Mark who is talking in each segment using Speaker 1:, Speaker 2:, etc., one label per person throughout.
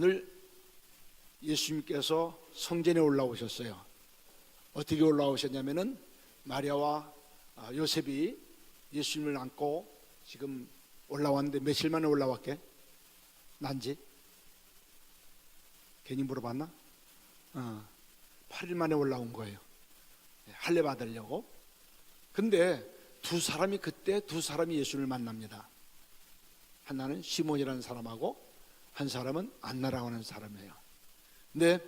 Speaker 1: 오늘 예수님께서 성전에 올라오셨어요. 어떻게 올라오셨냐면은 마리아와 아, 요셉이 예수님을 안고 지금 올라왔는데 며칠 만에 올라왔게? 난지? 괜히 물어봤나? 어, 8일 만에 올라온 거예요. 네, 할례 받으려고. 근데 두 사람이 그때 두 사람이 예수를 만납니다. 하나는 시몬이라는 사람하고 한 사람은 안나라고 하는 사람이에요. 근데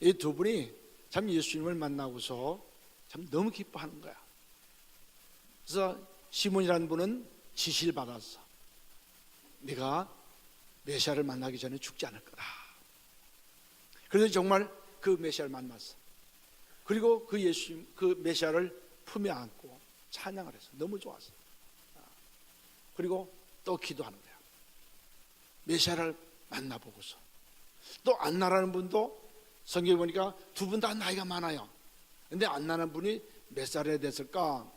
Speaker 1: 이 두 분이 참 예수님을 만나고서 참 너무 기뻐하는 거야. 그래서 시몬이라는 분은 지시를 받았어. 네가 메시아를 만나기 전에 죽지 않을 거다. 그래서 정말 그 메시아를 만났어. 그리고 그 예수 그 메시아를 품에 안고 찬양을 했어. 너무 좋았어. 그리고 또 기도하는 거야. 메시아를 만나보고서 또 안나라는 분도 성경에 보니까 두 분 다 나이가 많아요. 근데 안나는 분이 몇 살에 됐을까?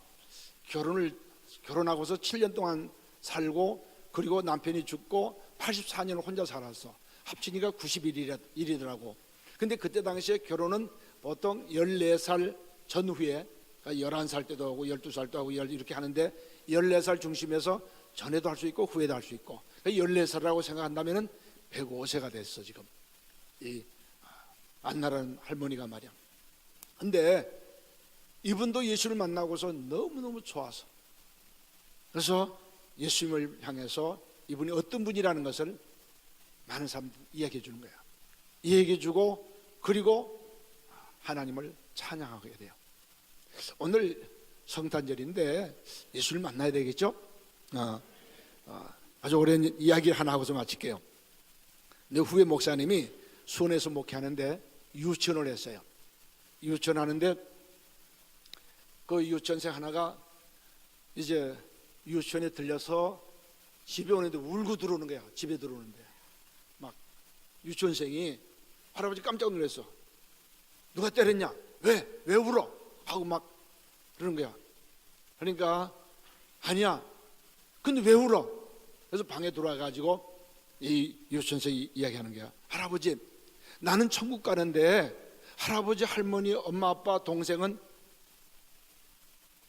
Speaker 1: 결혼을 결혼하고서 7년 동안 살고 그리고 남편이 죽고 84년을 혼자 살았어. 합치니까 91일이더라고. 근데 그때 당시에 결혼은 보통 14살 전후에 그러니까 11살 때도 하고 12살 도 하고 열- 이렇게 하는데 14살 중심에서 전에도 할 수 있고 후에도 할 수 있고 14살이라고 생각한다면은 105세가 됐어 지금. 이 안나라는 할머니가 말이야. 근데 이분도 예수를 만나고서 너무너무 좋아서. 그래서 예수님을 향해서 이분이 어떤 분이라는 것을 많은 사람 이야기해 주는 거야. 이야기해 주고 그리고 하나님을 찬양하게 돼요. 오늘 성탄절인데 예수를 만나야 되겠죠? 어, 어, 아주 오랜 이야기 하나 하고서 마칠게요. 내 후배 목사님이 수원에서 목회하는데 유치원을 했어요. 유치원 하는데 그 유치원생 하나가 이제 유치원에 들려서 집에 오는데 울고 들어오는 거야. 집에 들어오는데 막 유치원생이 할아버지 깜짝 놀랐어. 누가 때렸냐? 왜? 왜 울어? 하고 막 그러는 거야. 그러니까 아니야. 근데 왜 울어? 그래서 방에 들어와 가지고 이 유치원생이 이야기하는 거야. 할아버지, 나는 천국 가는데 할아버지, 할머니, 엄마, 아빠, 동생은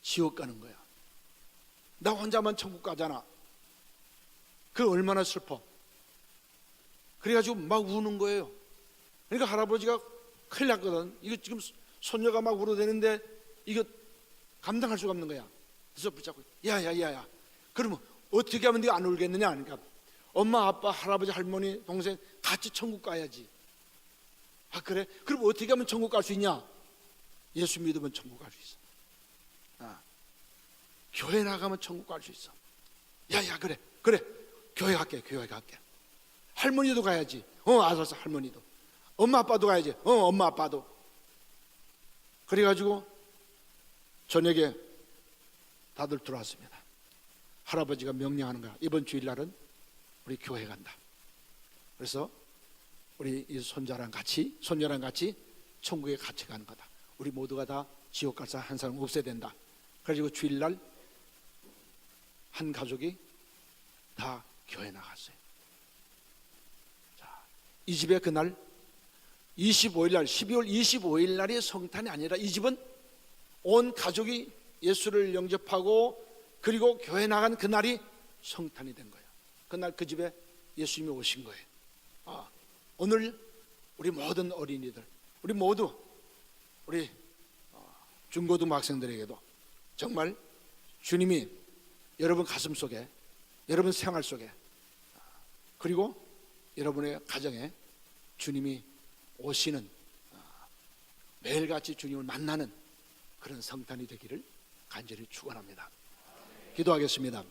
Speaker 1: 지옥 가는 거야. 나 혼자만 천국 가잖아. 그 얼마나 슬퍼. 그래가지고 막 우는 거예요. 그러니까 할아버지가 큰일 났거든. 이거 지금 손녀가 막 울어대는데 이거 감당할 수가 없는 거야. 그래서 붙잡고 야야야야. 그러면 어떻게 하면 네가 안 울겠느냐? 그러니까 엄마, 아빠, 할아버지, 할머니, 동생 같이 천국 가야지. 아 그래? 그럼 어떻게 하면 천국 갈 수 있냐? 예수 믿으면 천국 갈 수 있어. 아, 교회 나가면 천국 갈 수 있어. 야 야 그래 그래 교회 갈게 교회 갈게. 할머니도 가야지. 어 알았어 할머니도. 엄마 아빠도 가야지. 어 엄마 아빠도. 그래가지고 저녁에 다들 들어왔습니다. 할아버지가 명령하는 거야. 이번 주일날은 우리 교회 간다. 그래서 우리 이 손자랑 같이 손녀랑 같이 천국에 같이 가는 거다. 우리 모두가 다 지옥 갈사 한 사람 없애야 된다. 그래가지고 주일날 한 가족이 다 교회 나갔어요. 자, 이 집에 그날 25일 날 12월 25일 날이 성탄이 아니라 이 집은 온 가족이 예수를 영접하고 그리고 교회 나간 그날이 성탄이 된 거예요. 그날 그 집에 예수님이 오신 거예요. 아, 오늘 우리 모든 어린이들, 우리 모두 우리 어, 중고등학생들에게도 정말 주님이 여러분 가슴 속에, 여러분 생활 속에, 아, 그리고 여러분의 가정에 주님이 오시는 아, 매일같이 주님을 만나는 그런 성탄이 되기를 간절히 축원합니다. 기도하겠습니다.